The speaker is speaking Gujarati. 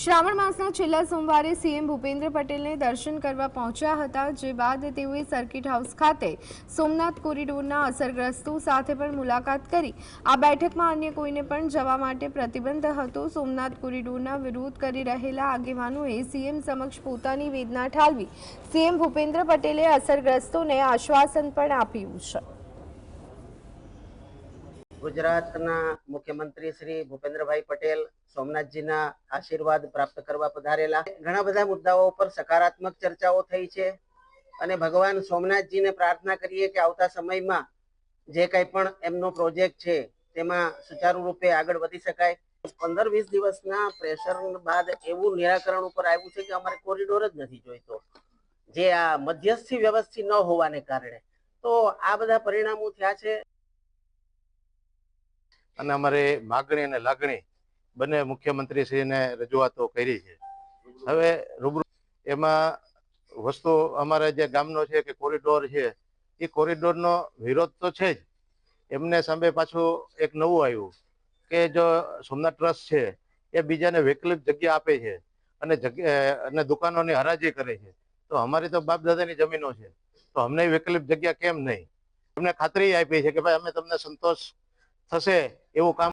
શ્રાવણ માસના છેલ્લા સોમવારે સીએમ ભૂપેન્દ્ર પટેલને દર્શન કરવા પહોંચ્યા હતા, જે બાદ તેઓએ સર્કિટ હાઉસ ખાતે સોમનાથ કોરિડોરના અસરગ્રસ્તો સાથે પણ મુલાકાત કરી. આ બેઠકમાં અન્ય કોઈને પણ જવા માટે પ્રતિબંધ હતો. સોમનાથ કોરિડોરના વિરોધ કરી રહેલા આગેવાનોએ સીએમ સમક્ષ પોતાની વેદના ઠાલવી. સીએમ ભૂપેન્દ્ર પટેલે અસરગ્રસ્તોને આશ્વાસન પણ આપ્યું છે. ગુજરાતના મુખ્યમંત્રી શ્રી ભૂપેન્દ્રભાઈ પટેલ સોમનાથજીના આશીર્વાદ પ્રાપ્ત કરવા પધારેલા. ઘણા બધા મુદ્દાઓ પર સકારાત્મક ચર્ચાઓ થઈ છે અને ભગવાન સોમનાથજીને પ્રાર્થના કરીએ કે આવતા સમયમાં જે કંઈ પણ એમનો પ્રોજેક્ટ છે તેમાં સુચારુ રૂપે આગળ વધી શકાય. પંદર વીસ દિવસના પ્રેશર બાદ એવું નિરાકરણ ઉપર આવ્યું છે કે અમારે કોરિડોર જ નથી જોઈતો. જે આ મધ્યસ્થી વ્યવસ્થિત ન હોવાને કારણે. તો આ બધા પરિણામો થયા છે. અને અમારે માગણી અને લાગણી બંને મુખ્યમંત્રીશ્રીને રજૂઆતો કરી છે. હવે રૂબરૂ એમાં વસ્તુ અમારે જે ગામનો છે કે કોરિડોર છે એ કોરિડોરનો વિરોધ તો છે જ. એમને સામે પાછું એક નવું આવ્યું કે જો સોમનાથ ટ્રસ્ટ છે, એ બીજાને વૈકલ્પિક જગ્યા આપે છે અને જગ્યા અને દુકાનોની હરાજી કરે છે. તો અમારી તો બાપ દાદાની જમીનો છે. તો અમને વૈકલ્પિક જગ્યા કેમ નહીં? એમને ખાતરી આપી છે કે ભાઈ અમે તમને સંતોષ થશે એવું કામ